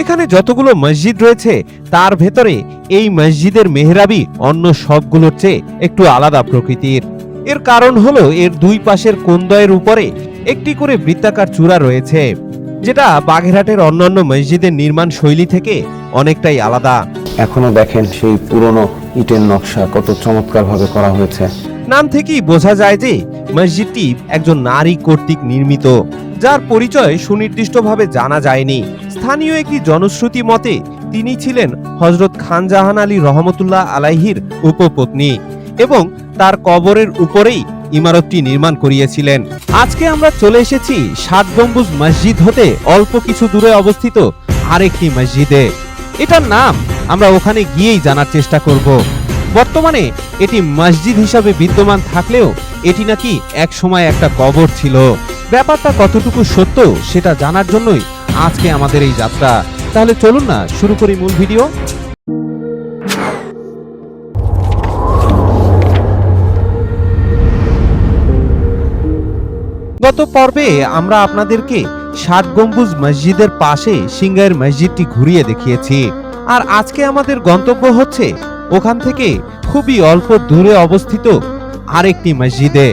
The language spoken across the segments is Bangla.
এখানে যতগুলো মসজিদ রয়েছে তার ভেতরে এই মসজিদের মেহরাবি অন্য সবগুলোর চেয়ে একটু আলাদা প্রকৃতির। এর কারণ হলো এর দুই পাশের কোন্দয়ের উপরে একটি করে বৃত্তাকার চূড়া রয়েছে যেটা বাগেরহাটের অন্যান্য মসজিদের নির্মাণ শৈলী থেকে অনেকটাই আলাদা। এখনও দেখেন সেই পুরনো ইটের নকশা কত চমৎকারভাবে করা হয়েছে। নাম থেকেই বোঝা যায় যে মসজিদটি একজন নারী কর্তৃক নির্মিত। যার পরিচয় সুনির্দিষ্টভাবে জানা যায়নি। স্থানীয় একটি জনশ্রুতি মতে, তিনি ছিলেন হজরত খান জাহান আলী রহমতুল্লাহ আলাইহির উপপত্নী এবং তার কবরের উপরেই ইমারতটি নির্মাণ করিয়েছিলেন। আজকে আমরা চলে এসেছি সাত গম্বুজ মসজিদ হতে অল্প কিছু দূরে অবস্থিত আরেকটি মসজিদে। এটার নাম আমরা ওখানে গিয়েই জানার চেষ্টা করব। বর্তমানে এটি মসজিদ হিসাবে বিদ্যমান থাকলেও এটি নাকি এক সময় একটা কবর ছিল? ব্যাপারটা কতটুকু সত্য সেটা জানার জন্যই আজকে আমাদের এই যাত্রা। তাহলে চলুন না, শুরু করি মূল ভিডিও। গত পর্বে আমরা আপনাদেরকে ষাট গম্বুজ মসজিদের পাশে সিঙ্গাইয়ের মসজিদটি ঘুরিয়ে দেখিয়েছি। আর আজকে আমাদের গন্তব্য হচ্ছে ওখান থেকে খুবই অল্প দূরে অবস্থিত আরেকটি মসজিদে।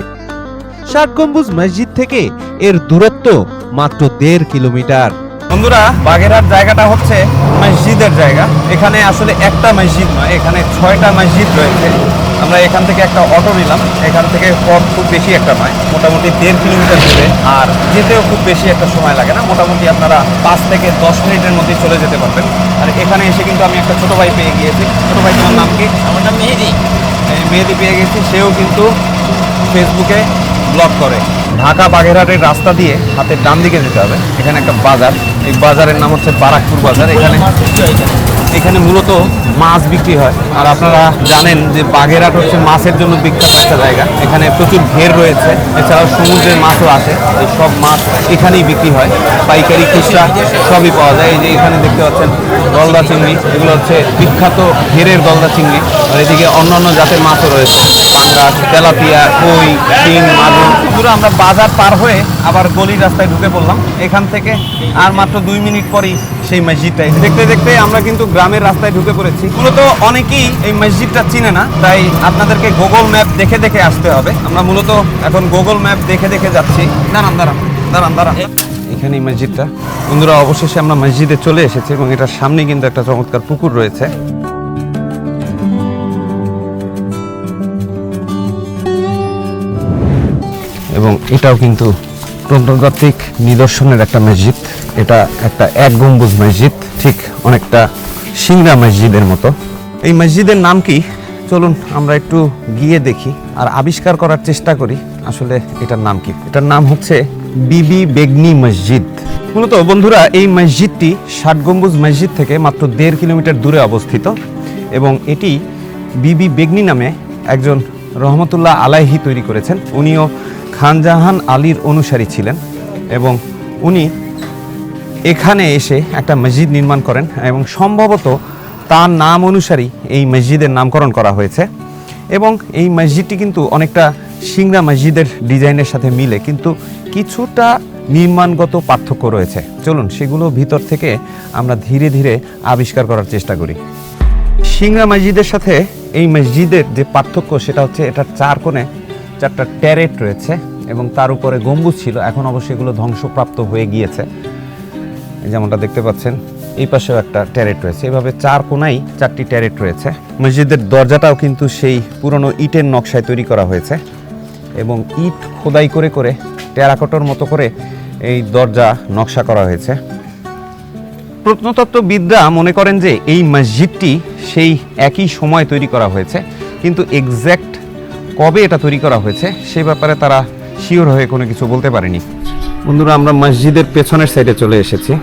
ষাট গম্বুজ মসজিদ থেকে এর দূরত্ব মাত্র দেড় কিলোমিটার। বন্ধুরা, বাগেরহাট জায়গাটা হচ্ছে মসজিদের জায়গা। এখানে আসলে একটা মসজিদ নয়, এখানে ছয়টা মসজিদ রয়েছে। আমরা এখান থেকে একটা অটো নিলাম। এখান থেকে পথ খুব বেশি একটা নয়, মোটামুটি দেড় কিলোমিটার দূরে। আর যেতেও খুব বেশি একটা সময় লাগে না। মোটামুটি আপনারা পাঁচ থেকে দশ মিনিটের মধ্যে চলে যেতে পারবেন। আর এখানে এসে কিন্তু আমি একটা ছোটো ভাই পেয়ে গিয়েছি। ছোটো ভাই, তোমার নাম কি? আমার নাম মেহেদি। মেহেদি পেয়ে গেছি, সেও কিন্তু ফেসবুকে ব্লক করে। ঢাকা বাগেরহাটের রাস্তা দিয়ে হাতের ডান দিকে যেতে হবে। এখানে একটা বাজার, এই বাজারের নাম হচ্ছে বারাকপুর বাজার। এখানে এখানে মূলত মাছ বিক্রি হয়। আর আপনারা জানেন যে বাগেরহাট হচ্ছে মাছের জন্য বিখ্যাত একটা জায়গা। এখানে প্রচুর ঘের রয়েছে, এছাড়াও সমুদ্রের মাছও আসে এই সব মাছ এখানেই বিক্রি হয়। পাইকারি খুচরা সবই পাওয়া যায়। এই যে এখানে দেখতে পাচ্ছেন গলদা চিংড়ি, এগুলো হচ্ছে বিখ্যাত ঘেরের গলদা চিংড়ি। আর এদিকে অন্যান্য জাতের মাছও রয়েছে। পাঙ্গাস, তেলাপিয়া, কই, শিং, মাগুর। পুরো আমরা বাজার পার হয়ে আবার গলির রাস্তায় ঢুকে পড়লাম। এখান থেকে আর মাত্র দুই মিনিট পরেই সেই মসজিদটাই দেখতে দেখতে আমরা কিন্তু গ্রামের রাস্তায় ঢুকে পড়েছি। মূলত অনেকেই এই মসজিদটা চিনে না, তাই আপনাদেরকে গুগল ম্যাপ দেখে দেখে আসতে হবে। আমরা মূলত এখন গুগল ম্যাপ দেখে দেখে যাচ্ছি। দাঁড়ান দাঁড়ান দাঁড়ান দাঁড়ান। এখানে মসজিদটা। বন্ধুরা, অবশেষে আমরা মসজিদে চলে এসেছি এবং এটার সামনে কিন্তু একটা চমৎকার পুকুর রয়েছে। এবং এটাও কিন্তু প্রত্নতাত্ত্বিক নিদর্শনের একটা মসজিদ। এটা একটা এক গম্বুজ মসজিদ, ঠিক অনেকটা সিংরা মসজিদের মতো। এই মসজিদের নাম কি? চলুন আমরা একটু গিয়ে দেখি আর আবিষ্কার করার চেষ্টা করি আসলে এটার নাম কি। এটার নাম হচ্ছে বিবি বেগনি মসজিদ। মূলত বন্ধুরা, এই মসজিদটি ষাট গম্বুজ মসজিদ থেকে মাত্র দেড় কিলোমিটার দূরে অবস্থিত এবং এটি বিবি বেগনি নামে একজন রহমতুল্লাহ আলাইহি তৈরি করেছেন। উনিও খানজাহান আলীর অনুসারী ছিলেন এবং উনি এখানে এসে একটা মসজিদ নির্মাণ করেন এবং সম্ভবত তার নাম অনুসারী এই মসজিদের নামকরণ করা হয়েছে। এবং এই মসজিদটি কিন্তু অনেকটা সিংড়া মসজিদের ডিজাইনের সাথে মিলে, কিন্তু কিছুটা নির্মাণগত পার্থক্য রয়েছে। চলুন, সেগুলো ভিতর থেকে আমরা ধীরে ধীরে আবিষ্কার করার চেষ্টা করি। সিংড়া মসজিদের সাথে এই মসজিদের যে পার্থক্য, সেটা হচ্ছে এটার চার কোণে চারটা ট্যারেট রয়েছে এবং তার উপরে গম্বুজ ছিল। এখন অবশ্যই এগুলো ধ্বংসপ্রাপ্ত হয়ে গিয়েছে। যেমনটা দেখতে পাচ্ছেন, এই পাশেও একটা ট্যারেট রয়েছে। এভাবে চার কোনায় চারটি ট্যারেট রয়েছে। মসজিদের দরজাটাও কিন্তু সেই পুরনো ইটের নকশায় তৈরি করা হয়েছে এবং ইট খোদাই করে করে টেরাকোটার মতো করে এই দরজা নকশা করা হয়েছে। প্রত্নতত্ত্ববিদরা মনে করেন যে এই মসজিদটি সেই একই সময় তৈরি করা হয়েছে, কিন্তু এক্স্যাক্ট কবে এটা তৈরি করা হয়েছে, সেই ব্যাপারে তারা শিওর হয়ে কোনো কিছু বলতে পারেনি। বন্ধুরা, আমরা মসজিদের পেছনের সাইডে চলে এসেছি।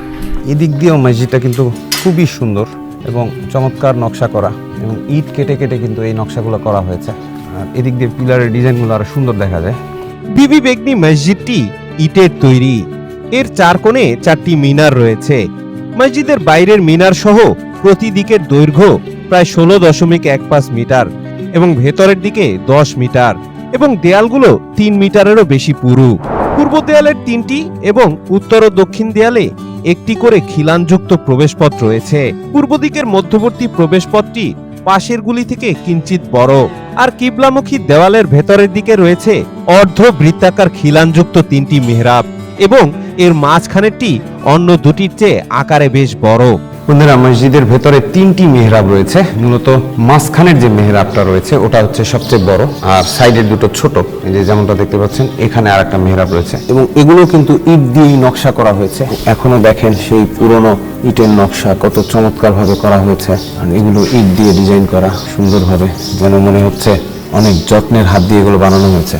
এদিক দিয়েও মসজিদটা কিন্তু খুবই সুন্দর এবং চমৎকার নকশা করা এবং ইট কেটে কেটে কিন্তু এই নকশাগুলো করা হয়েছে। আর এদিক দিয়ে পিলারের ডিজাইনগুলো আরও সুন্দর দেখা যায়। বিবি বেগনি মসজিদটি ইটের তৈরি। এর চার কোণে চারটি মিনার রয়েছে। মসজিদের বাইরের মিনার সহ প্রতি দিকের দৈর্ঘ্য প্রায় ষোলো দশমিক এক পাঁচ মিটার। এবং ভেতরের দিকে দশ মিটার এবং দেয়ালগুলো তিন মিটারেরও বেশি পুরু। পূর্ব দেয়ালের তিনটি এবং উত্তর ও দক্ষিণ দেয়ালে একটি করে খিলানযুক্ত প্রবেশপথ রয়েছে। পূর্ব দিকের মধ্যবর্তী প্রবেশপথটি পাশের গুলি থেকে কিঞ্চিত বড় আর কিবলামুখী দেওয়ালের ভেতরের দিকে রয়েছে অর্ধ বৃত্তাকার খিলানযুক্ত তিনটি মেহরাব এবং এর মাঝখানেরটি অন্য দুটির চেয়ে আকারে বেশ বড়। বন্ধুরা, মসজিদের ভেতরে তিনটি মেহরাব রয়েছে। মূলত মাঝখানের যে মেহরাবটা রয়েছে, ওটা হচ্ছে সবচেয়ে বড়, আর সাইডের দুটো ছোট, এই যে যেমনটা দেখতে পাচ্ছেন, এখানে আর একটা মেহরাব রয়েছে। এবং এগুলো কিন্তু ইট দিয়েই নকশা করা হয়েছে। এখনও দেখেন সেই পুরনো ইটের নকশা কত চমৎকারভাবে করা হয়েছে। আর এগুলো ইট দিয়ে ডিজাইন করা সুন্দরভাবে, যেন মনে হচ্ছে অনেক যত্নের হাত দিয়ে এগুলো বানানো হয়েছে।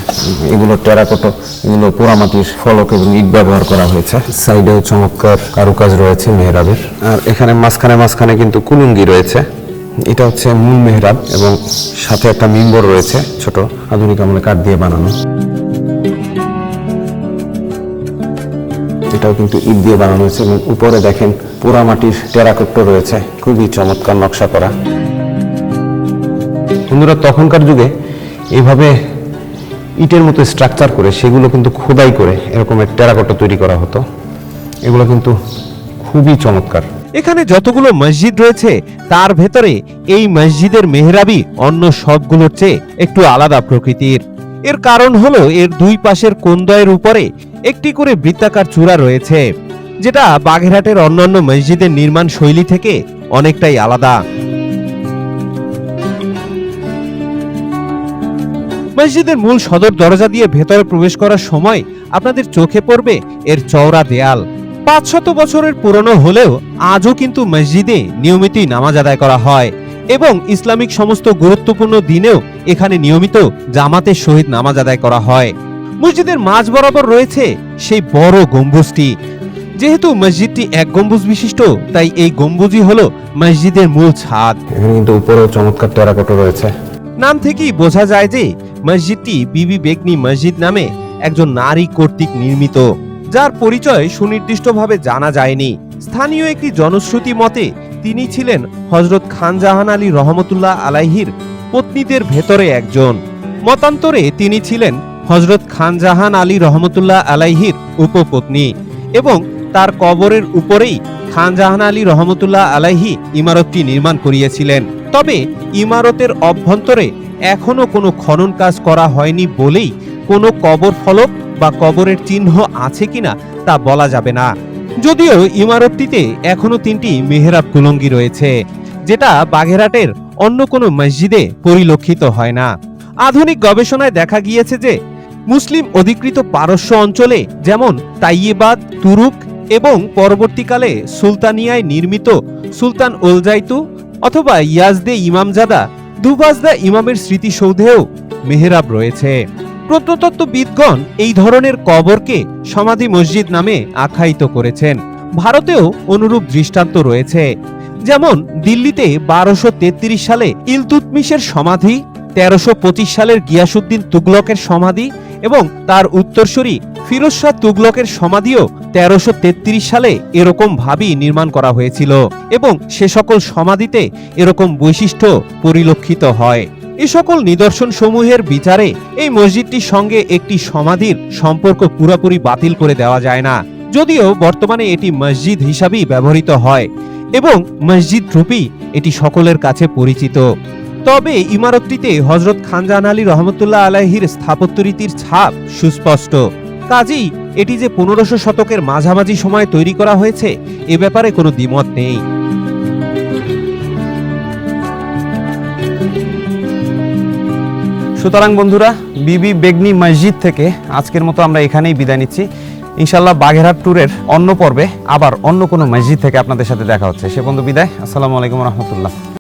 এগুলো টেরাকোটো এগুলো পোড়ামাটির ফলক এবং ইট ব্যবহার করা হয়েছে। সাইডেও চমৎকার কারুকাজ রয়েছে মেহরাবের। আর এখানে মাঝখানে মাঝখানে কিন্তু কুলুঙ্গি রয়েছে। এটা হচ্ছে মূল মেহরাব এবং সাথে একটা মিম্বর রয়েছে ছোট আধুনিক আমলে কাঠ দিয়ে বানানো। এটাও কিন্তু ইট দিয়ে বানানো হয়েছে এবং উপরে দেখেন পোড়ামাটির টেরাকোট্টো রয়েছে। খুবই চমৎকার নকশা করা। বন্ধুরা, তখনকার যুগে এইভাবে ইটের মতো স্ট্রাকচার করে সেগুলো কিন্তু খোদাই করে এরকমের টেরাকোটা তৈরি করা হতো। এগুলো কিন্তু খুবই চমৎকার। এখানে যতগুলো মসজিদ রয়েছে, তার ভেতরে এই মসজিদের মেহরাবি অন্য সবগুলোর চেয়ে একটু আলাদা প্রকৃতির। এর কারণ হলো, এর দুই পাশের কোন্দয়ের উপরে একটি করে বৃত্তাকার চূড়া রয়েছে, যেটা বাগেরহাটের অন্যান্য মসজিদের নির্মাণ শৈলী থেকে অনেকটাই আলাদা। মসজিদের মূল সদর দরজা দিয়ে ভেতরে প্রবেশ করার সময় আপনাদের চোখে পড়বে এর চওড়া দেয়াল। পাঁচশত বছরের পুরনো হলেও আজও কিন্তু মসজিদে নিয়মিতই নামাজ আদায় করা হয় এবং ইসলামিক সমস্ত গুরুত্বপূর্ণ দিনেও এখানে নিয়মিত জামাতের সহিত নামাজ আদায় করা হয়। মসজিদের মাঝ বরাবর রয়েছে সেই বড় গম্বুজটি। যেহেতু মসজিদটি এক গম্বুজ বিশিষ্ট তাই এই গম্বুজই হলো মসজিদের মূল ছাদ। এখানে কিন্তু উপরেও চমৎকার টেরাকোটো রয়েছে। নাম থেকেই বোঝা যায় যে মসজিদটি বিবি বেগনি মসজিদ নামে একজন নারী কর্তৃক নির্মিত, যার পরিচয় সুনির্দিষ্টভাবে জানা যায়নি। স্থানীয় একটি জনশ্রুতি মতে, তিনি ছিলেন হজরত খানজাহান আলী রহমতুল্লাহ আলাইহির পত্নীদের ভেতরে একজন। মতান্তরে, তিনি ছিলেন হজরত খানজাহান আলী রহমতুল্লাহ আলাইহির উপপত্নী এবং তার কবরের উপরেই খানজাহান আলী রহমতুল্লাহ আলাইহি ইমারতটি নির্মাণ করিয়েছিলেন। তবে ইমারতের অভ্যন্তরে এখনও কোনো খনন কাজ করা হয়নি বলেই কোনো কবর ফলক বা কবরের চিহ্ন আছে কিনা তা বলা যাবে না। যদিও ইমারতটিতে এখনও তিনটি মেহরাব কুলঙ্গি রয়েছে, যেটা বাগেরহাটের অন্য কোনো মসজিদে পরিলক্ষিত হয় না। আধুনিক গবেষণায় দেখা গিয়েছে যে মুসলিম অধিকৃত পারস্য অঞ্চলে যেমন তাইয়েবাদ, তুরুক এবং পরবর্তীকালে সুলতানিয়ায় নির্মিত সুলতান ওলজাইতু অথবা ইয়াজদে ইমামজাদা দুবাজদা ইমামের স্মৃতিসৌধেও মেহরাব রয়েছে। প্রত্নতত্ত্ববিদগণ এই ধরনের কবরকে সমাধি মসজিদ নামে আখ্যায়িত করেছেন। ভারতেও অনুরূপ দৃষ্টান্ত রয়েছে। যেমন দিল্লিতে বারোশো সালে ইলতুতমিশের সমাধি, তেরোশো সালের গিয়াসুদ্দিন তুগলকের সমাধি এবং তার উত্তরসূরি ফিরোজ শাহ তুগলকের সমাধিও তেরোশো তেত্রিশ সালে এরকম ভাবেই নির্মাণ করা হয়েছিল এবং সে সকল সমাধিতে এরকম বৈশিষ্ট্য পরিলক্ষিত হয়। এ সকল নিদর্শন সমূহের বিচারে এই মসজিদটির সঙ্গে একটি সমাধির সম্পর্ক পুরোপুরি বাতিল করে দেওয়া যায় না, যদিও বর্তমানে এটি মসজিদ হিসাবেই ব্যবহৃত হয় এবং মসজিদ রূপেই এটি সকলের কাছে পরিচিত। তবে ইমারতটিতে হজরত খানজান আলী রহমতুল্লাহ আলাহির স্থাপত্য রীতির ছাপ সুস্পষ্ট। কাজেই এটি যে পনেরোশো শতকের মাঝামাঝি সময়ে তৈরি করা হয়েছে, এ ব্যাপারে কোনো দ্বিমত নেই। সুতরাং বন্ধুরা, বিবি বেগনি মসজিদ থেকে আজকের মতো আমরা এখানেই বিদায় নিচ্ছি। ইনশাল্লাহ বাঘেরহাট ট্যুরের অন্য পর্বে আবার অন্য কোনো মসজিদ থেকে আপনাদের সাথে দেখা হচ্ছে। সে বন্ধু বিদায়। আসসালামু আলাইকুম রহমতুল্লাহ।